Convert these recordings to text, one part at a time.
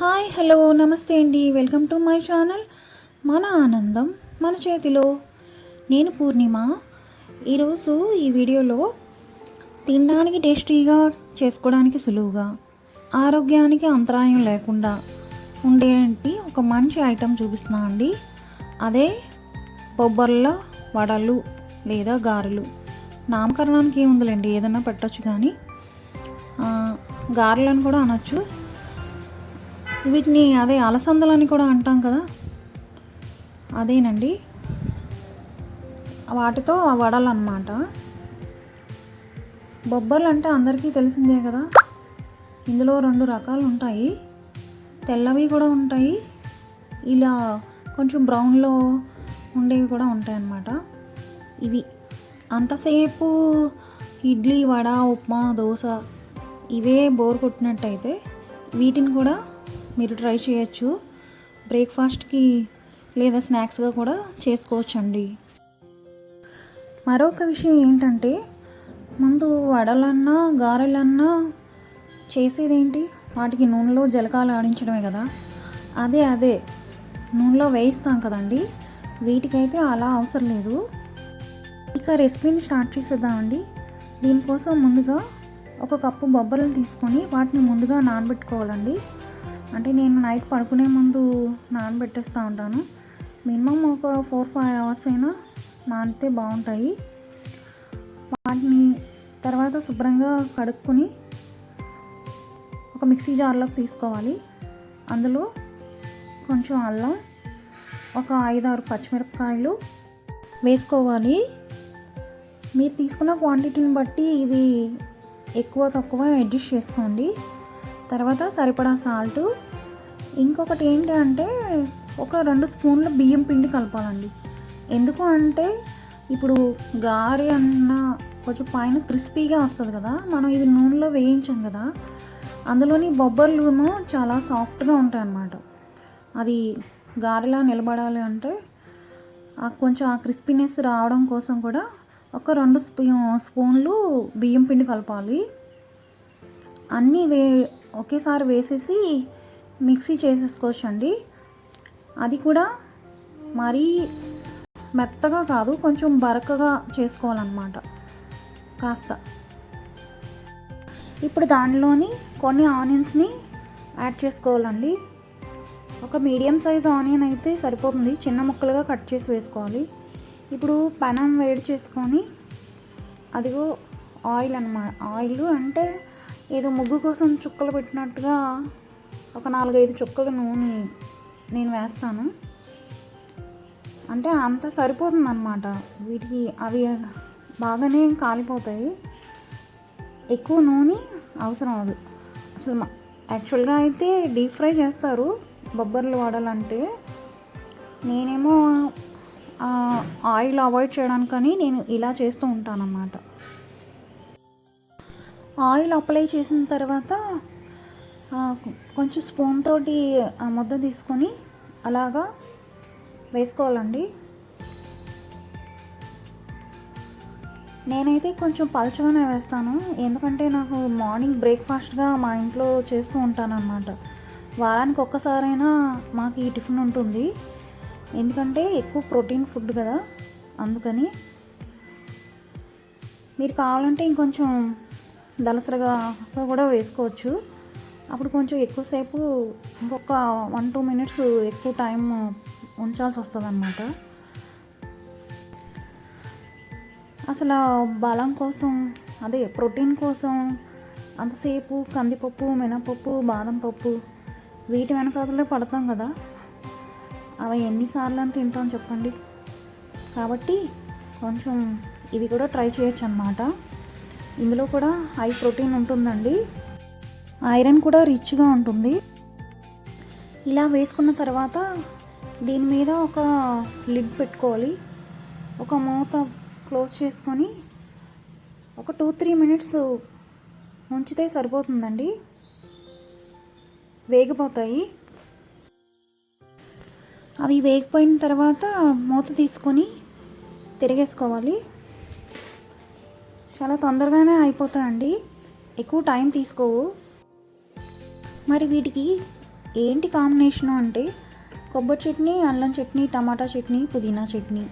Hi hello namaste అండి. Welcome to my channel. మన ఆనందం మన చేతిలో. నేను పూర్ణిమ. ఈరోజు ఈ వీడియోలో తినడానికి టేస్టీగా చేసుకోవడానికి సులువుగా ఆరోగ్యానికి అంతరాయం లేకుండా ఉండేటి ఒక మంచి ఐటెం చూపిస్తున్నా అండి. అదే బొబ్బర్ల వడలు లేదా గారెలు. నామకరణానికి ఏముందిలేండి? ఏదైనా పెట్టచ్చు కానీ గారెలను కూడా అనొచ్చు. వీటిని అదే అలసందలని కూడా అంటాం కదా. అదేనండి. వాటితో వడలు అన్నమాట బొబ్బర్లు అంటే అందరికీ తెలిసిందే కదా. ఇందులో రెండు రకాలు ఉంటాయి. తెల్లవి కూడా ఉంటాయి. ఇలా కొంచెం బ్రౌన్లో ఉండేవి కూడా ఉంటాయి అన్నమాట ఇవి అంతసేపు ఇడ్లీ వడ ఉప్మా దోశ ఇవే బోర్ కొట్టినట్టయితే వీటిని కూడా మీరు ట్రై చేయొచ్చు. బ్రేక్ఫాస్ట్కి లేదా స్నాక్స్గా కూడా చేసుకోవచ్చండి. మరొక విషయం ఏంటంటే ముందు వడలన్నా గారెలన్నా చేసేదేంటి? వాటికి నూనెలో జలకాలు ఆడించడమే కదా. అదే అదే. నూనెలో వేయిస్తాం కదండి. వీటికైతే అలా అవసరం లేదు. ఇక రెసిపీని స్టార్ట్ చేసేద్దామండి. దీనికోసం ముందుగా ఒక కప్పు బొబ్బలను తీసుకొని వాటిని ముందుగా నానబెట్టుకోవాలండి. అంటే నేను నైట్ పడుకునే ముందు నానబెట్టేస్తూ ఉంటాను. మినిమం ఒక ఫోర్ ఫైవ్ అవర్స్ అయినా నానితే బాగుంటాయి. వాటిని తర్వాత శుభ్రంగా కడుక్కొని ఒక మిక్సీ జార్లోకి తీసుకోవాలి. అందులో కొంచెం అల్లం ఒక ఐదారు పచ్చిమిరపకాయలు వేసుకోవాలి. మీరు తీసుకున్న క్వాంటిటీని బట్టి ఇవి ఎక్కువ తక్కువ అడ్జస్ట్ చేసుకోండి. తర్వాత సరిపడా సాల్ట్. ఇంకొకటి ఏంటి అంటే ఒక రెండు స్పూన్ల బియ్యం పిండి కలపాలండి. ఎందుకు అంటే ఇప్పుడు గారె అన్న కొంచెం పైన క్రిస్పీగా వస్తుంది కదా మనం ఇది నూనెలో వేయించాం కదా అందులోని బొబ్బర్లును చాలా సాఫ్ట్గా ఉంటాయి అన్నమాట అది గారెలా నిలబడాలి అంటే ఆ కొంచెం ఆ క్రిస్పీనెస్ రావడం కోసం కూడా ఒక రెండు స్పూ స్పూన్లు బియ్యం పిండి కలపాలి. అన్నీ వే ఒకేసారి వేసేసి మిక్సీ చేసేసుకోవచ్చండి. అది కూడా మరీ మెత్తగా కాదు కొంచెం బరకగా చేసుకోవాలన్నమాట. కాస్త. ఇప్పుడు దానిలోని కొన్ని ఆనియన్స్ని యాడ్ చేసుకోవాలండి. ఒక మీడియం సైజ్ ఆనియన్ అయితే సరిపోతుంది. చిన్న ముక్కలుగా కట్ చేసి వేసుకోవాలి. ఇప్పుడు పెనం వేడి చేసుకొని అదిగో ఆయిల్ అన్నమాట ఆయిల్ అంటే ఏదో ముగ్గు కోసం చుక్కలు పెట్టినట్టుగా ఒక నాలుగైదు చుక్కలు నూనె నేను వేస్తాను. అంటే అంత సరిపోతుంది అనమాట వీటికి అవి బాగానే కాలిపోతాయి. ఎక్కువ నూనె అవసరం అది అసలు యాక్చువల్గా అయితే డీప్ ఫ్రై చేస్తారు. బొబ్బర్లు వాడాలంటే నేనేమో ఆయిల్ అవాయిడ్ చేయడానికని నేను ఇలా చేస్తూ ఉంటానన్నమాట. ఆయిల్ అప్లై చేసిన తర్వాత కొంచెం స్పూన్ తోటి ఆ ముద్ద తీసుకొని అలాగా వేసుకోవాలండి. నేనైతే కొంచెం పలుచగానే వేస్తాను. ఎందుకంటే నాకు మార్నింగ్ బ్రేక్ఫాస్ట్గా మా ఇంట్లో చేస్తూ ఉంటానన్నమాట. వారానికి ఒక్కసారైనా మాకు ఈ టిఫిన్ ఉంటుంది. ఎందుకంటే ఎక్కువ ప్రోటీన్ ఫుడ్ కదా అందుకని. మీరు కావాలంటే ఇంకొంచెం దలసరగా కూడా వేసుకోవచ్చు. అప్పుడు కొంచెం ఎక్కువసేపు ఇంకొక వన్ టూ మినిట్స్ ఎక్కువ టైం ఉంచాల్సి వస్తుంది అనమాట అసలు బలం కోసం అదే ప్రోటీన్ కోసం అంతసేపు కందిపప్పు మినపప్పు బాదం పప్పు వీటి వెనకాతలే పడతాం కదా. అవి ఎన్నిసార్లు అని తింటాం చెప్పండి. కాబట్టి కొంచెం ఇవి కూడా ట్రై చేయొచ్చు అనమాట ఇందులో కూడా హై ప్రోటీన్ ఉంటుందండి. ఐరన్ కూడా రిచ్గా ఉంటుంది. ఇలా వేసుకున్న తర్వాత దీని మీద ఒక లిడ్ పెట్టుకోవాలి. ఒక మూత క్లోజ్ చేసుకొని ఒక టూ త్రీ మినిట్స్ ఉంచితే సరిపోతుందండి. వేగిపోతాయి. అవి వేగిపోయిన తర్వాత మూత తీసుకొని తిరిగేసుకోవాలి. చాలా తొందరగానే అయిపోతాయండి. ఎక్కువ టైం తీసుకోవు. మరి వీటికి ఏంటి కాంబినేషను అంటే కొబ్బరి చట్నీ అల్లం చట్నీ టమాటా చట్నీ పుదీనా చట్నీ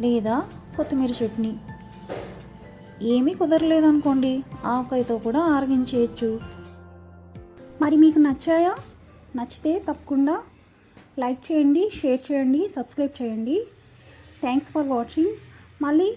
లేదా కొత్తిమీర చట్నీ. ఏమీ కుదరలేదనుకోండి ఆవకాయతో కూడా ఆరగించేయచ్చు. మరి మీకు నచ్చాయా? నచ్చితే తప్పకుండా లైక్ చేయండి షేర్ చేయండి సబ్స్క్రైబ్ చేయండి. Thanks for watching. మళ్ళీ